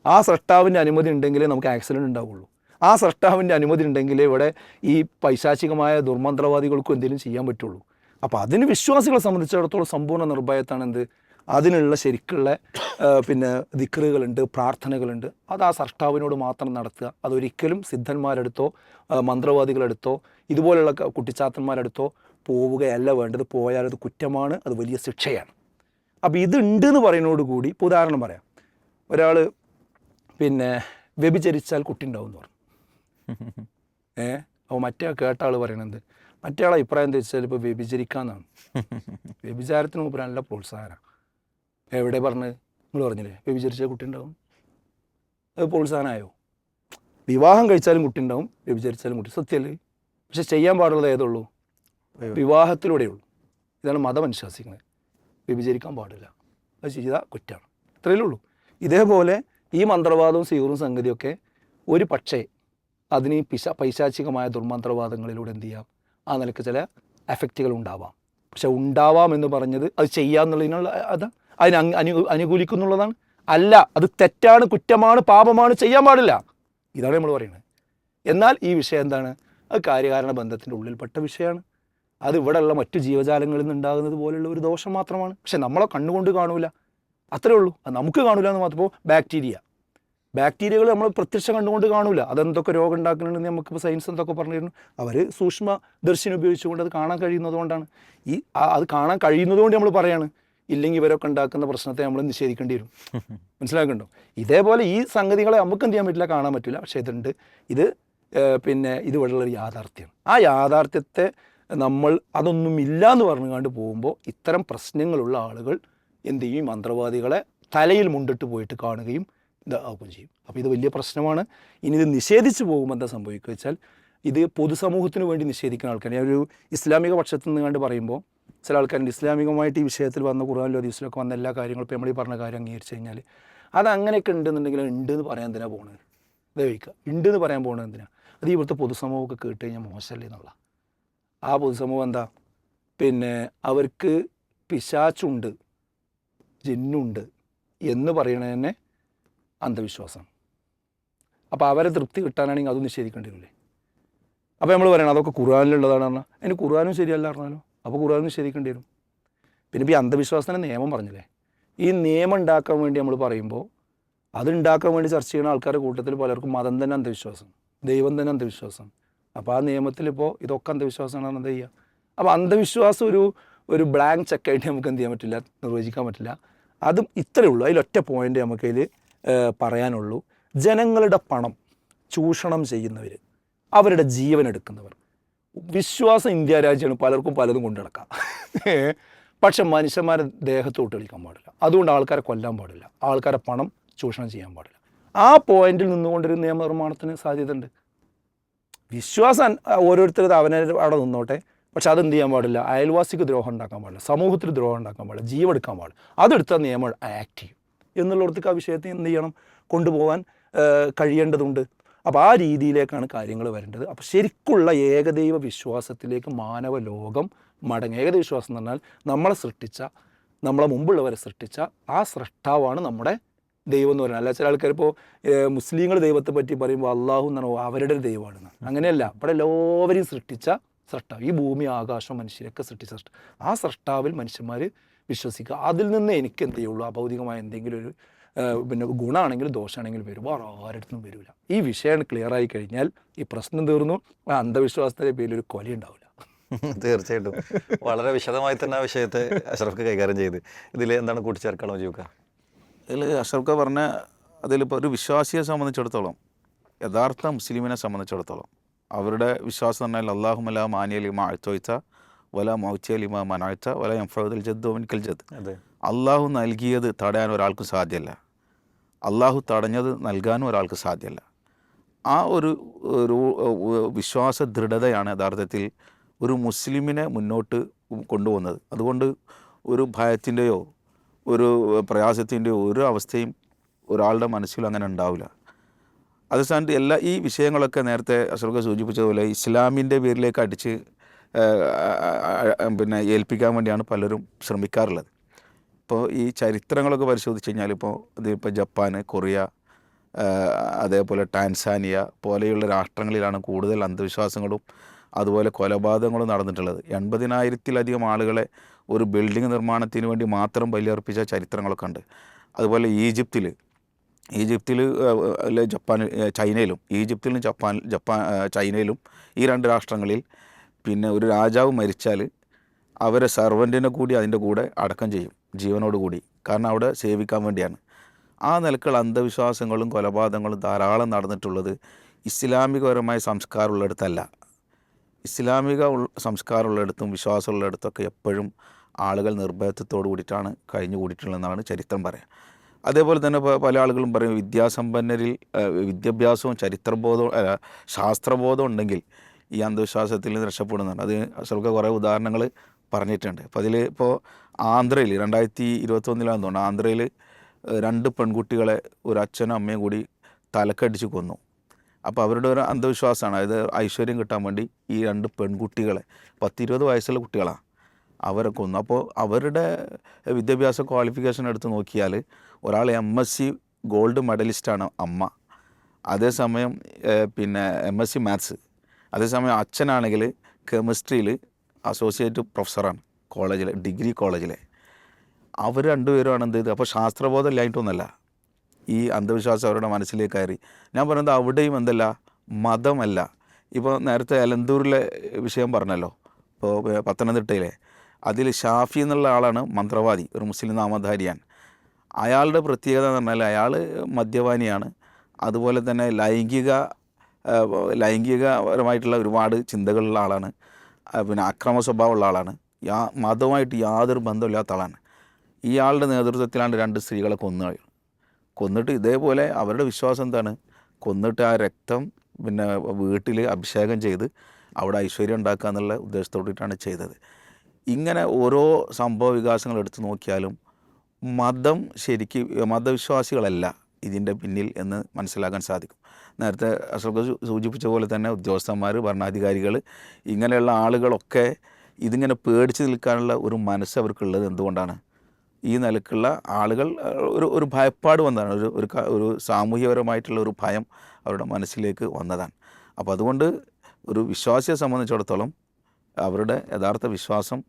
ആ സ്രഷ്ടാവിന്റെ അനുമതി ഉണ്ടെങ്കിലേ നമുക്ക് ആക്സിഡന്റ് ഉണ്ടാവുള്ളൂ. ആ സ്രഷ്ടാവിന്റെ അനുമതി ഉണ്ടെങ്കിലേ ഇവിടെ ഈ പൈശാചികമായ ദുർമന്ത്രവാദികൾക്കും എന്തെങ്കിലും ചെയ്യാൻ പറ്റുള്ളൂ. അപ്പോൾ അതിന് വിശ്വാസികളെ സംബന്ധിച്ചിടത്തോളം സമ്പൂർണ നിർഭയത്താണ് എന്ത്? അതിനുള്ള ശരിക്കുള്ള പിന്നെ ദിക്റുകളുണ്ട് പ്രാർത്ഥനകളുണ്ട്. അത് ആ സർഷ്ടാവിനോട് മാത്രം നടത്തുക. അതൊരിക്കലും സിദ്ധന്മാരെടുത്തോ മന്ത്രവാദികളെടുത്തോ ഇതുപോലെയുള്ള കുട്ടിച്ചാത്തന്മാരെടുത്തോ പോവുകയല്ല വേണ്ടത്. പോയാൽ അത് കുറ്റമാണ് അത് വലിയ ശിക്ഷയാണ്. അപ്പോൾ ഇതുണ്ട് എന്ന് പറയുന്നതോടുകൂടി ഇപ്പോൾ ഉദാഹരണം പറയാം. ഒരാൾ പിന്നെ വ്യഭിചരിച്ചാൽ കുട്ടി ഉണ്ടാവും എന്ന് പറഞ്ഞു. ഏ? അപ്പോൾ മറ്റേ കേട്ട ആൾ പറയണത്. മറ്റേ ആളെ അഭിപ്രായം എന്താ വെച്ചാൽ ഇപ്പോൾ വ്യഭിചരിക്കാന്നാണ്. വ്യഭിചാരത്തിന് മുമ്പ് നല്ല പ്രോത്സാഹനം. എവിടെ പറഞ്ഞ്? നിങ്ങൾ പറഞ്ഞില്ലേ? വ്യഭിചരിച്ച കുട്ടി ഉണ്ടാവും അത് പ്രോത്സാഹനമായോ വിവാഹം കഴിച്ചാലും കുട്ടി ഉണ്ടാവും വ്യഭിചരിച്ചാലും കുട്ടി. സത്യമല്ലേ പക്ഷെ ചെയ്യാൻ പാടുള്ളത് ഏതുള്ളൂ? വിവാഹത്തിലൂടെയുള്ളൂ. ഇതാണ് മതം അനുശാസിക്കുന്നത്. വ്യഭിചരിക്കാൻ പാടില്ല. അത് ചെയ്താൽ കുറ്റമാണ് ഇത്രയേ ഉള്ളൂ. ഇതേപോലെ ഈ മന്ത്രവാദവും സീറും സംഗതിയൊക്കെ ഒരു പക്ഷേ അതിന് ഈ പിശ പൈശാചികമായ ദുർമന്ത്രവാദങ്ങളിലൂടെ എന്ത് ചെയ്യാം? ആ നിലയ്ക്ക് ചില എഫക്റ്റുകൾ ഉണ്ടാവാം. പക്ഷെ ഉണ്ടാവാം എന്ന് പറഞ്ഞത് അത് ചെയ്യാന്നുള്ളതിനുള്ള അത് അതിന് അനു അനുകൂലിക്കുന്നുള്ളതാണ്. അല്ല അത് തെറ്റാണ് കുറ്റമാണ് പാപമാണ് ചെയ്യാൻ പാടില്ല. ഇതാണ് നമ്മൾ പറയുന്നത്. എന്നാൽ ഈ വിഷയം എന്താണ്? അത് കാര്യകാരണ ബന്ധത്തിന്റെ ഉള്ളിൽപ്പെട്ട വിഷയമാണ്. അത് ഇവിടെയുള്ള മറ്റു ജീവജാലങ്ങളിൽ നിന്നുണ്ടാകുന്നത് പോലെയുള്ള ഒരു ദോഷം മാത്രമാണ്. പക്ഷെ നമ്മളെ കണ്ണുകൊണ്ട് കാണൂല. അത്രേ ഉള്ളൂ. അത് നമുക്ക് കാണൂല എന്ന് മാത്രം. ഇപ്പോൾ ബാക്ടീരിയ. ബാക്ടീരിയകൾ നമ്മൾ പ്രത്യക്ഷം കണ്ടുകൊണ്ട് കാണൂല. അതെന്തൊക്കെ രോഗം ഉണ്ടാക്കുന്നുണ്ടെന്ന് നമുക്കിപ്പോൾ സയൻസ് എന്തൊക്കെ പറഞ്ഞിരുന്നു. അവർ സൂക്ഷ്മ ദർശനം ഉപയോഗിച്ചുകൊണ്ട് അത് കാണാൻ കഴിയുന്നതുകൊണ്ടാണ് ഈ അത് കാണാൻ കഴിയുന്നതുകൊണ്ട് നമ്മൾ പറയാണ്. ഇല്ലെങ്കിൽ ഇവരൊക്കെ ഉണ്ടാക്കുന്ന പ്രശ്നത്തെ നമ്മൾ നിഷേധിക്കേണ്ടി വരും. മനസ്സിലാക്കണ്ടോ ഇതേപോലെ ഈ സംഗതികളെ നമുക്ക് എന്ത് ചെയ്യാൻ പറ്റില്ല കാണാൻ പറ്റില്ല. പക്ഷേ ഇതുണ്ട്. ഇത് പിന്നെ ഇതുപോലുള്ള ഒരു യാഥാർത്ഥ്യമാണ് ആ യാഥാർത്ഥ്യത്തെ നമ്മൾ അതൊന്നും ഇല്ല എന്ന് പറഞ്ഞുകൊണ്ട് പോകുമ്പോൾ ഇത്തരം പ്രശ്നങ്ങളുള്ള ആളുകൾ എന്ത് ചെയ്യും? മന്ത്രവാദികളെ തലയിൽ മുണ്ടിട്ട് പോയിട്ട് കാണുകയും ഇതാവുകയും ചെയ്യും. അപ്പോൾ ഇത് വലിയ പ്രശ്നമാണ്. ഇനി ഇത് നിഷേധിച്ച് പോകുമ്പോൾ എന്താ സംഭവിക്കുക വെച്ചാൽ ഇത് പൊതുസമൂഹത്തിന് വേണ്ടി നിഷേധിക്കുന്ന ആൾക്കാർ ഒരു ഇസ്ലാമിക പക്ഷത്തു നിന്ന് കണ്ട് പറയുമ്പോൾ ചില ആൾക്കാരുണ്ട് ഇസ്ലാമികമായിട്ട് ഈ വിഷയത്തിൽ വന്ന ഖുർആാനിലോ ഹദീസിലൊക്കെ വന്ന എല്ലാ കാര്യങ്ങളും ഇപ്പോൾ നമ്മൾ ഈ പറഞ്ഞ കാര്യം അംഗീകരിച്ച് കഴിഞ്ഞാൽ അത് അങ്ങനെയൊക്കെ ഉണ്ടെന്നുണ്ടെങ്കിൽ ഉണ്ട് എന്ന് പറയാൻ എന്തിനാ ഇത് ചോദിക്കുക. ഉണ്ട് എന്ന് പറയാൻ പോണത് എന്തിനാ? അത് ഇവിടുത്തെ പൊതുസമൂഹമൊക്കെ കേട്ട് കഴിഞ്ഞാൽ മോശമല്ലേ എന്നുള്ള. ആ പൊതുസമൂഹം എന്താ? പിന്നെ അവർക്ക് പിശാച്ചുണ്ട് ജിന്നുണ്ട് എന്ന് പറയണത് തന്നെ അന്ധവിശ്വാസമാണ് അപ്പോൾ അവരെ തൃപ്തി കിട്ടാനാണെങ്കിൽ അത് നിഷേധിക്കേണ്ടി വരില്ലേ? അപ്പോൾ നമ്മൾ പറയണം അതൊക്കെ ഖുർആാനിലുള്ളതാണ് പറഞ്ഞാൽ അതിന് ഖുർആാനും ശരിയല്ല പറഞ്ഞാലോ? അപ്പോൾ ഖുർആാനും നിഷേധിക്കേണ്ടി വരും. പിന്നെ ഇപ്പോൾ ഈ അന്ധവിശ്വാസത്തിന് നിയമം പറഞ്ഞില്ലേ? ഈ നിയമം ഉണ്ടാക്കാൻ വേണ്ടി നമ്മൾ പറയുമ്പോൾ അത് ഉണ്ടാക്കാൻ വേണ്ടി ചർച്ച ചെയ്യുന്ന ആൾക്കാരുടെ കൂട്ടത്തിൽ പലർക്കും മതം തന്നെ അന്ധവിശ്വാസം ദൈവം തന്നെ അന്ധവിശ്വാസം. അപ്പോൾ ആ നിയമത്തിൽ ഇപ്പോൾ ഇതൊക്കെ അന്ധവിശ്വാസമാണ് എന്താ ചെയ്യുക അപ്പോൾ അന്ധവിശ്വാസം ഒരു ഒരു ബ്ലാങ്ക് ചെക്കായിട്ട് നമുക്ക് എന്ത് ചെയ്യാൻ പറ്റില്ല? നിർവചിക്കാൻ പറ്റില്ല. അതും ഇത്രയേ ഉള്ളൂ. അതിലൊറ്റ പോയിന്റ് നമുക്കതിൽ പറയാനുള്ളൂ. ജനങ്ങളുടെ പണം ചൂഷണം ചെയ്യുന്നവർ അവരുടെ ജീവൻ എടുക്കുന്നവർ. വിശ്വാസം ഇന്ത്യ രാജ്യമാണ് പലർക്കും പലതും കൊണ്ടു നടക്കാം. പക്ഷെ മനുഷ്യന്മാരെ ദേഹത്തോട്ട് കളിക്കാൻ പാടില്ല. അതുകൊണ്ട് ആൾക്കാരെ കൊല്ലാൻ പാടില്ല. ആൾക്കാരെ പണം ചൂഷണം ചെയ്യാൻ പാടില്ല. ആ പോയിന്റിൽ നിന്നുകൊണ്ടൊരു നിയമനിർമ്മാണത്തിന് സാധ്യതയുണ്ട്. വിശ്വാസം ഓരോരുത്തരും അവനെ അവിടെ നിന്നോട്ടെ. പക്ഷെ അതെന്ത് ചെയ്യാൻ പാടില്ല? അയൽവാസിക്ക് ദ്രോഹം ഉണ്ടാക്കാൻ പാടില്ല. സമൂഹത്തിൽ ദ്രോഹം ഉണ്ടാക്കാൻ പാടില്ല. ജീവെടുക്കാൻ പാടില്ല. അതെടുത്ത നിയമം ആക്ട് ചെയ്യും. എന്നുള്ളിടത്തേക്ക് ആ വിഷയത്തെ എന്ത് ചെയ്യണം? കൊണ്ടുപോകാൻ കഴിയേണ്ടതുണ്ട്. അപ്പോൾ ആ രീതിയിലേക്കാണ് കാര്യങ്ങൾ വരേണ്ടത്. അപ്പോൾ ശരിക്കുള്ള ഏകദൈവ വിശ്വാസത്തിലേക്ക് മാനവ ലോകം മടങ്ങി. ഏകദൈവ വിശ്വാസം എന്ന് പറഞ്ഞാൽ നമ്മളെ സൃഷ്ടിച്ച നമ്മളെ മുമ്പുള്ളവരെ സൃഷ്ടിച്ച ആ സൃഷ്ടാവാണ് നമ്മുടെ ദൈവം എന്ന് പറയുന്നത്. അല്ല ചില ആൾക്കാർ ഇപ്പോൾ മുസ്ലിങ്ങൾ ദൈവത്തെ പറ്റി പറയുമ്പോൾ അള്ളാഹു എന്ന് പറയുമ്പോൾ അവരുടെ ഒരു ദൈവമാണെന്ന്. അങ്ങനെയല്ല. ഇവിടെ എല്ലാവരെയും സൃഷ്ടിച്ച സൃഷ്ടാവ്. ഈ ഭൂമി ആകാശം മനുഷ്യരൊക്കെ സൃഷ്ടിച്ച സൃഷ്ടാവ്. ആ സൃഷ്ടാവിൽ മനുഷ്യന്മാർ വിശ്വസിക്കുക. അതിൽ നിന്ന് എനിക്ക് എന്ത് ചെയ്യുള്ളൂ? അഭൗതികമായ എന്തെങ്കിലും ഒരു പിന്നെ ഗുണമാണെങ്കിലും ദോഷമാണെങ്കിലും വരും. വേറെ ആരുടെ വരില്ല ഈ വിഷയം ക്ലിയർ ആയി കഴിഞ്ഞാൽ ഈ പ്രശ്നം തീർന്നു. ആ അന്ധവിശ്വാസത്തിന്റെ പേരിൽ ഒരു കൊല ഉണ്ടാവില്ല. തീർച്ചയായിട്ടും. വളരെ വിശദമായി തന്നെ ആ വിഷയത്തെ അഷ്റഫ് കൈകാര്യം ചെയ്ത്. ഇതിൽ എന്താണ് കൂട്ടിച്ചേർക്കണോ ജീവിക്ക ഇതിൽ അഷറഫ് പറഞ്ഞ അതിലിപ്പോൾ ഒരു വിശ്വാസിയെ സംബന്ധിച്ചിടത്തോളം യഥാർത്ഥ മുസ്ലിമിനെ സംബന്ധിച്ചിടത്തോളം അവരുടെ വിശ്വാസം പറഞ്ഞാൽ അള്ളാഹുമല്ലാ മാനിയലി അഴ്ത്തോയ്ത്ത വല മൗച്ചലിമ മനാഴ്ത്ത വല ജദ്ദു മിൻകൽ ജദ്. അള്ളാഹു നൽകിയത് തടയാൻ ഒരാൾക്ക് സാധ്യമല്ല അള്ളാഹു തടഞ്ഞത് നൽകാനും ഒരാൾക്ക് സാധ്യമല്ല ആ ഒരു ഒരു വിശ്വാസ ദൃഢതയാണ് യഥാർത്ഥത്തിൽ ഒരു മുസ്ലിമിനെ മുന്നോട്ട് കൊണ്ടുപോകുന്നത്. അതുകൊണ്ട് ഒരു ഭയത്തിന്റെയോ ഒരു പ്രയാസത്തിന്റെയോ ഒരു അവസ്ഥയും ഒരാളുടെ മനസ്സിൽ അങ്ങനെ ഉണ്ടാവില്ല. അതേസ്ഥാനത്ത് എല്ലാ ഈ വിഷയങ്ങളൊക്കെ നേരത്തെ അസുഖ സൂചിപ്പിച്ചതുപോലെ ഇസ്ലാമിന്റെ പേരിലേക്ക് അടിച്ച് പിന്നെ ഏൽപ്പിക്കാൻ വേണ്ടിയാണ് പലരും ശ്രമിക്കാറുള്ളത്. ഇപ്പോൾ ഈ ചരിത്രങ്ങളൊക്കെ പരിശോധിച്ച് കഴിഞ്ഞാൽ ഇപ്പോൾ ഇതിപ്പോൾ ജപ്പാൻ കൊറിയ അതേപോലെ ടാൻസാനിയ പോലെയുള്ള രാഷ്ട്രങ്ങളിലാണ് കൂടുതൽ അന്ധവിശ്വാസങ്ങളും അതുപോലെ കൊലപാതകങ്ങളും നടന്നിട്ടുള്ളത്. എൺപതിനായിരത്തിലധികം ആളുകളെ ഒരു ബിൽഡിംഗ് നിർമ്മാണത്തിന് വേണ്ടി മാത്രം ബലിയർപ്പിച്ച ചരിത്രങ്ങളൊക്കെ ഉണ്ട്. അതുപോലെ ഈജിപ്തിൽ ഈജിപ്തിൽ ജപ്പാൻ ചൈനയിലും ഈജിപ്തിലും ജപ്പാൻ ജപ്പാൻ ചൈനയിലും ഈ രണ്ട് രാഷ്ട്രങ്ങളിൽ പിന്നെ ഒരു രാജാവ് മരിച്ചാൽ അവരെ സർവന്റിനെ കൂടി അതിന്റെ കൂടെ അടക്കം ചെയ്യും ജീവനോട് കൂടി. കാരണം അവിടെ സേവിക്കാൻ വേണ്ടിയാണ്. ആ നിലക്കുള്ള അന്ധവിശ്വാസങ്ങളും കൊലപാതകങ്ങളും ധാരാളം നടന്നിട്ടുള്ളത് ഇസ്ലാമികപരമായ സംസ്കാരമുള്ളിടത്തല്ല. ഇസ്ലാമിക സംസ്കാരമുള്ളിടത്തും വിശ്വാസമുള്ളിടത്തൊക്കെ എപ്പോഴും ആളുകൾ നിർഭയത്വത്തോട് കൂടിയിട്ടാണ് കഴിഞ്ഞു കൂടിയിട്ടുള്ളതെന്നാണ് ചരിത്രം പറയാം. അതേപോലെ തന്നെ പല ആളുകളും പറയും വിദ്യാസമ്പന്നരിൽ വിദ്യാഭ്യാസവും ചരിത്രബോധവും ശാസ്ത്രബോധം ഉണ്ടെങ്കിൽ ഈ അന്ധവിശ്വാസത്തിൽ രക്ഷപ്പെടുന്നുണ്ട്. അത് അസൽക്ക കുറേ ഉദാഹരണങ്ങൾ പറഞ്ഞിട്ടുണ്ട്. അപ്പോൾ അതിൽ ഇപ്പോൾ ആന്ധ്രയിൽ രണ്ടായിരത്തി ഇരുപത്തൊന്നിലാണെന്ന് തോന്നുന്നു. ആന്ധ്രയിൽ രണ്ട് പെൺകുട്ടികളെ ഒരു അച്ഛനും അമ്മയും കൂടി തലക്കടിച്ച് കൊന്നു. അപ്പോൾ അവരുടെ ഒരു അന്ധവിശ്വാസമാണ്. അതായത് ഐശ്വര്യം കിട്ടാൻ വേണ്ടി ഈ രണ്ട് പെൺകുട്ടികളെ പത്തിരുപത് വയസ്സുള്ള കുട്ടികളാണ് അവരെ കൊന്നു. അപ്പോൾ അവരുടെ വിദ്യാഭ്യാസ ക്വാളിഫിക്കേഷൻ എടുത്ത് നോക്കിയാൽ ഒരാൾ എം എസ് സി ഗോൾഡ് മെഡലിസ്റ്റാണ് അമ്മ. അതേസമയം പിന്നെ എം എസ് സി മാത്സ്. അതേസമയം അച്ഛനാണെങ്കിൽ കെമിസ്ട്രിയിൽ അസോസിയേറ്റ് പ്രൊഫസറാണ് കോളേജിലെ ഡിഗ്രി കോളേജിലെ അവർ രണ്ടുപേരുമാണ് എന്ത് ചെയ്ത്? അപ്പോൾ ശാസ്ത്രബോധം ഇല്ലായിട്ടൊന്നല്ല ഈ അന്ധവിശ്വാസം അവരുടെ മനസ്സിലേക്ക് കയറി. ഞാൻ പറയുന്നത് അവിടെയും എന്തല്ല? മതമല്ല. ഇപ്പോൾ നേരത്തെ അലന്തൂരിലെ വിഷയം പറഞ്ഞല്ലോ. ഇപ്പോൾ പത്തനംതിട്ടയിലെ. അതിൽ ഷാഫി എന്നുള്ള ആളാണ് മന്ത്രവാദി. ഒരു മുസ്ലിം നാമധാരിയാൻ അയാളുടെ പ്രത്യേകത എന്ന് പറഞ്ഞാൽ അയാൾ മദ്യപാനിയാണ്. അതുപോലെ തന്നെ ലൈംഗിക ലൈംഗികപരമായിട്ടുള്ള ഒരുപാട് ചിന്തകളുള്ള ആളാണ്. പിന്നെ അക്രമ സ്വഭാവമുള്ള ആളാണ്. യാ മതവുമായിട്ട് യാതൊരു ബന്ധമില്ലാത്ത ആളാണ്. ഇയാളുടെ നേതൃത്വത്തിലാണ് രണ്ട് സ്ത്രീകളെ കൊന്നു. കൊന്നിട്ട് ഇതേപോലെ അവരുടെ വിശ്വാസം എന്താണ്? കൊന്നിട്ട് ആ രക്തം പിന്നെ വീട്ടിൽ അഭിഷേകം ചെയ്ത് അവിടെ ഐശ്വര്യം ഉണ്ടാക്കുക എന്നുള്ള ഉദ്ദേശത്തോടിട്ടാണ് ചെയ്തത്. ഇങ്ങനെ ഓരോ സംഭവ വികാസങ്ങൾ എടുത്തു നോക്കിയാലും മതം ശരിക്ക് മതവിശ്വാസികളല്ല. ഇതിന്റെ പിന്നിൽ എന്ന് മനസ്സിലാക്കാൻ സാധിക്കും. നേരത്തെ അശോക് സൂചിപ്പിച്ച പോലെ തന്നെ ഉദ്യോഗസ്ഥന്മാർ ഭരണാധികാരികൾ ഇങ്ങനെയുള്ള ആളുകളൊക്കെ ഇതിങ്ങനെ പേടിച്ച് നിൽക്കാനുള്ള ഒരു മനസ്സ് അവർക്കുള്ളത് എന്തുകൊണ്ടാണ്? ഈ നിലക്കുള്ള ആളുകൾ ഒരു ഒരു ഭയപ്പാട് വന്നതാണ്. ഒരു ഒരു ഒരു സാമൂഹ്യപരമായിട്ടുള്ള ഒരു ഭയം അവരുടെ മനസ്സിലേക്ക് വന്നതാണ്. അപ്പോൾ അതുകൊണ്ട് ഒരു വിശ്വാസിയെ സംബന്ധിച്ചിടത്തോളം അവരുടെ യഥാർത്ഥ വിശ്വാസം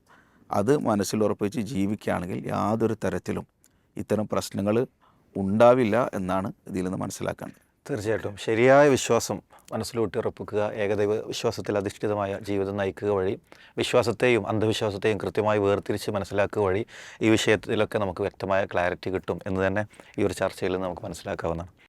അത് മനസ്സിൽ ഉറപ്പിച്ച് ജീവിക്കുകയാണെങ്കിൽ യാതൊരു തരത്തിലും ഇത്തരം പ്രശ്നങ്ങൾ ഉണ്ടാവില്ല എന്നാണ് ഇതിൽ നിന്ന് മനസ്സിലാക്കേണ്ടത്. തീർച്ചയായിട്ടും. ശരിയായ വിശ്വാസം മനസ്സിലോട്ട് ഉറപ്പിക്കുക ഏകദൈവ വിശ്വാസത്തിൽ അധിഷ്ഠിതമായ ജീവിതം നയിക്കുക വഴി വിശ്വാസത്തെയും അന്ധവിശ്വാസത്തെയും കൃത്യമായി വേർതിരിച്ച് മനസ്സിലാക്കുക വഴി ഈ വിഷയത്തിലൊക്കെ നമുക്ക് വ്യക്തമായ ക്ലാരിറ്റി കിട്ടും എന്ന് തന്നെ ഈ ഒരു ചർച്ചയിൽ നമുക്ക് മനസ്സിലാക്കാവുന്നതാണ്.